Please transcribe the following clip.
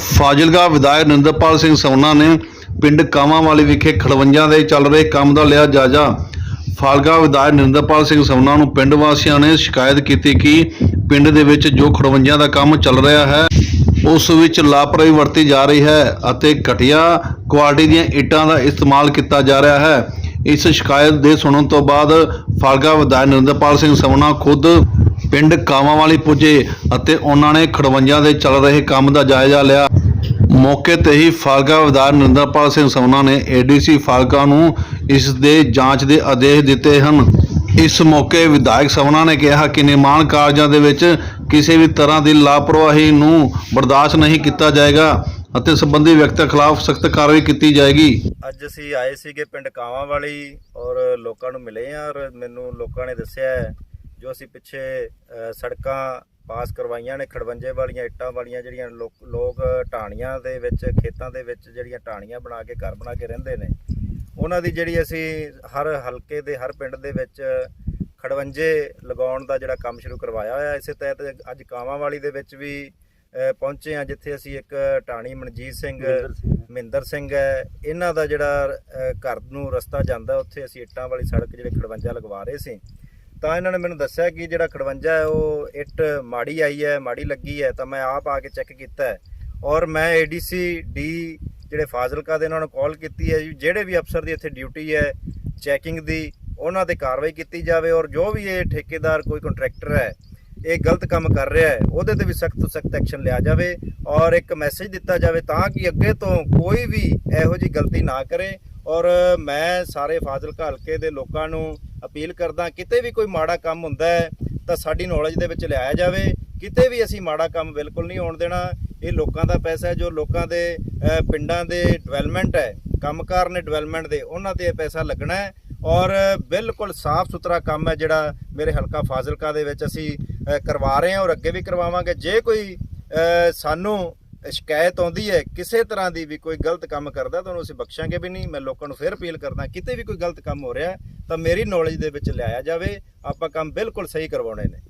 ਫਾਜ਼ਿਲਕਾ ਵਿਧਾਇਕ ਨਰਿੰਦਰਪਾਲ ਸਿੰਘ ਸੋਨਾ ਨੇ ਪਿੰਡ ਕਾਵਾਂਵਾਲੀ ਵਿਖੇ ਖੜਵੰਜਾਂ ਦੇ ਚੱਲ ਰਹੇ ਕੰਮ ਦਾ ਲਿਆ ਜਾਇਜ਼ਾ। ਫਾਜ਼ਿਲਕਾ ਵਿਧਾਇਕ ਨਰਿੰਦਰਪਾਲ ਸਿੰਘ ਸੋਨਾ ਨੂੰ ਪਿੰਡ ਵਾਸੀਆਂ ਨੇ ਸ਼ਿਕਾਇਤ ਕੀਤੀ ਕਿ ਪਿੰਡ ਦੇ ਵਿੱਚ ਜੋ ਖੜਵੰਜਾਂ ਦਾ ਕੰਮ ਚੱਲ ਰਿਹਾ ਹੈ, ਉਸ ਵਿੱਚ ਲਾਪਰਵਾਹੀ ਵਰਤੀ ਜਾ ਰਹੀ ਹੈ ਅਤੇ ਘਟੀਆ ਕੁਆਲਿਟੀ ਦੀਆਂ ਇੱਟਾਂ ਦਾ ਇਸਤੇਮਾਲ ਕੀਤਾ ਜਾ ਰਿਹਾ ਹੈ। ਇਸ ਸ਼ਿਕਾਇਤ ਦੇ ਸੁਣਨ ਤੋਂ ਬਾਅਦ ਫਾਜ਼ਿਲਕਾ ਵਿਧਾਇਕ ਨਰਿੰਦਰਪਾਲ ਸਿੰਘ ਸੋਨਾ ਖੁਦ ਪਿੰਡ ਕਾਵਾਂਵਾਲੀ ਪੁੱਜੇ ਅਤੇ ਉਹਨਾਂ ਨੇ ਖੜਵੰਜਾਂ ਦੇ ਚੱਲ ਰਹੇ ਕੰਮ ਦਾ ਜਾਇਜ਼ਾ ਲਿਆ। ਮੌਕੇ ਤੇ ਹੀ ਫਾਲਕਾ ਵਿਧਾਇਕ ਨਰਿੰਦਰਪਾਲ ਸਿੰਘ ਸੋਨਾ ਨੇ ਏਡੀਸੀ ਫਾਲਕਾ ਨੂੰ ਇਸ ਦੇ ਜਾਂਚ ਦੇ ਆਦੇਸ਼ ਦਿੱਤੇ ਹਨ। ਇਸ ਮੌਕੇ ਵਿਧਾਇਕ ਸੋਨਾ ਨੇ ਕਿਹਾ ਕਿ ਨਿਰਮਾਣ ਕਾਰਜਾਂ ਦੇ ਵਿੱਚ ਕਿਸੇ ਵੀ ਤਰ੍ਹਾਂ ਦੀ ਲਾਪਰਵਾਹੀ ਨੂੰ ਬਰਦਾਸ਼ਤ ਨਹੀਂ ਕੀਤਾ ਜਾਏਗਾ ਅਤੇ ਸੰਬੰਧੀ ਵਿਅਕਤੀਆਂ ਖਿਲਾਫ ਸਖਤ ਕਾਰਵਾਈ ਕੀਤੀ ਜਾਏਗੀ। ਅੱਜ ਅਸੀਂ ਆਏ ਸੀਗੇ ਪਿੰਡ ਕਾਵਾਂ ਵਾਲੀ ਔਰ ਲੋਕਾਂ ਨੂੰ ਮਿਲੇ ਆ ਔਰ ਮੈਨੂੰ ਲੋਕਾਂ ਨੇ ਦੱਸਿਆ ਹੈ, ਜੋ ਅਸੀਂ ਪਿੱਛੇ ਸੜਕਾਂ ਪਾਸ ਕਰਵਾਈਆਂ ਨੇ ਖੜਵੰਜੇ ਵਾਲੀਆਂ ਇੱਟਾਂ ਵਾਲੀਆਂ ਜਿਹੜੀਆਂ ਲੋਕ ਢਾਣੀਆਂ ਦੇ ਵਿੱਚ ਖੇਤਾਂ ਦੇ ਵਿੱਚ ਜਿਹੜੀਆਂ ਢਾਣੀਆਂ ਬਣਾ ਕੇ ਘਰ ਬਣਾ ਕੇ ਰਹਿੰਦੇ ਨੇ ਉਹਨਾਂ ਦੀ ਜਿਹੜੀ ਅਸੀਂ ਹਰ ਹਲਕੇ ਦੇ ਹਰ ਪਿੰਡ ਦੇ ਵਿੱਚ ਖੜਵੰਜੇ ਲਗਾਉਣ ਦਾ ਜਿਹੜਾ ਕੰਮ ਸ਼ੁਰੂ ਕਰਵਾਇਆ ਹੋਇਆ ਇਸੇ ਤਹਿਤ ਅੱਜ ਕਾਵਾਂ ਵਾਲੀ ਦੇ ਵਿੱਚ ਵੀ ਪਹੁੰਚੇ ਆ ਜਿੱਥੇ ਅਸੀਂ ਇੱਕ ਢਾਣੀ ਮਨਜੀਤ ਸਿੰਘ ਮਹਿੰਦਰ ਸਿੰਘ ਹੈ। ਇਹਨਾਂ ਦਾ ਜਿਹੜਾ ਘਰ ਨੂੰ ਰਸਤਾ ਜਾਂਦਾ ਉੱਥੇ ਅਸੀਂ ਇੱਟਾਂ ਵਾਲੀ ਸੜਕ ਜਿਹੜੇ ਖੜਵੰਜਾ ਲਗਵਾ ਰਹੇ ਸੀ। ਤਾਂ ਇਹਨਾਂ ਨੇ ਮੈਨੂੰ ਦੱਸਿਆ ਕਿ ਜਿਹੜਾ ਖੜਵੰਜਾ ਹੈ, ਉਹ ਇੱਟ ਮਾੜੀ ਆਈ ਹੈ, ਮਾੜੀ ਲੱਗੀ ਹੈ, ਤਾਂ ਮੈਂ ਆਪ ਆ ਕੇ ਚੈੱਕ ਕੀਤਾ ਔਰ ਮੈਂ ਏਡੀਸੀ ਡੀ ਜਿਹੜੇ ਫਾਜ਼ਿਲਕਾ ਦੇ ਉਹਨਾਂ ਨੂੰ ਕਾਲ ਕੀਤੀ ਹੈ ਜੀ ਜਿਹੜੇ ਵੀ ਅਫਸਰ ਦੀ ਇੱਥੇ ਡਿਊਟੀ ਹੈ, ਚੈਕਿੰਗ ਦੀ, ਉਹਨਾਂ ਤੇ ਕਾਰਵਾਈ ਕੀਤੀ ਜਾਵੇ ਔਰ ਜੋ ਵੀ ਇਹ ਠੇਕੇਦਾਰ ਕੋਈ ਕੰਟਰੈਕਟਰ ਹੈ, ਇਹ ਗਲਤ ਕੰਮ ਕਰ ਰਿਹਾ ਹੈ, ਉਹਦੇ ਤੇ ਵੀ ਸਖਤ ਤੋਂ ਸਖਤ ਐਕਸ਼ਨ ਲਿਆ ਜਾਵੇ ਔਰ ਇੱਕ ਮੈਸੇਜ ਦਿੱਤਾ ਜਾਵੇ ਤਾਂ ਕਿ ਅੱਗੇ ਤੋਂ ਕੋਈ ਵੀ ਇਹੋ ਜੀ ਗਲਤੀ ਨਾ ਕਰੇ। ਔਰ ਮੈਂ ਸਾਰੇ ਫਾਜ਼ਿਲਕਾ ਹਲਕੇ ਦੇ ਲੋਕਾਂ ਨੂੰ ਅਪੀਲ ਕਰਦਾ ਕਿਤੇ ਵੀ ਕੋਈ ਮਾੜਾ ਕੰਮ ਹੁੰਦਾ ਹੈ, ਤਾਂ ਸਾਡੀ ਨੌਲੇਜ ਦੇ ਵਿੱਚ ਲਿਆਇਆ ਜਾਵੇ। ਕਿਤੇ ਵੀ ਅਸੀਂ ਮਾੜਾ ਕੰਮ ਬਿਲਕੁਲ ਨਹੀਂ ਹੋਣ ਦੇਣਾ। ਇਹ ਲੋਕਾਂ ਦਾ ਪੈਸਾ ਹੈ, ਜੋ ਲੋਕਾਂ ਦੇ ਪਿੰਡਾਂ ਦੇ ਡਿਵੈਲਪਮੈਂਟ ਹੈ, ਕੰਮਕਾਰ ਨੇ ਡਿਵੈਲਪਮੈਂਟ ਦੇ, ਉਹਨਾਂ ਤੇ ਇਹ ਪੈਸਾ ਲੱਗਣਾ ਹੈ। ਔਰ ਬਿਲਕੁਲ ਸਾਫ਼ ਸੁਥਰਾ ਕੰਮ ਹੈ ਜਿਹੜਾ ਮੇਰੇ ਹਲਕਾ ਫਾਜ਼ਿਲਕਾ ਦੇ ਵਿੱਚ ਅਸੀਂ ਕਰਵਾ ਰਹੇ ਹਾਂ ਔਰ ਅੱਗੇ ਵੀ ਕਰਵਾਵਾਂਗੇ। ਜੇ ਕੋਈ ਸਾਨੂੰ ਸ਼ਿਕਾਇਤ ਆਉਂਦੀ ਹੈ, ਕਿਸੇ ਤਰ੍ਹਾਂ ਦੀ ਵੀ ਕੋਈ ਗਲਤ ਕੰਮ ਕਰਦਾ, ਤਾਂ ਉਹਨੂੰ ਅਸੀਂ ਬਖਸ਼ਾਂਗੇ ਵੀ ਨਹੀਂ। ਮੈਂ ਲੋਕਾਂ ਨੂੰ ਫਿਰ ਅਪੀਲ ਕਰਦਾ, ਕਿਤੇ ਵੀ ਕੋਈ ਗਲਤ ਕੰਮ ਹੋ ਰਿਹਾ ਤਾਂ ਮੇਰੀ ਨੌਲੇਜ ਦੇ ਵਿੱਚ ਲਿਆਇਆ ਜਾਵੇ। ਆਪਾਂ ਕੰਮ ਬਿਲਕੁਲ ਸਹੀ ਕਰਵਾਉਣੇ ਨੇ।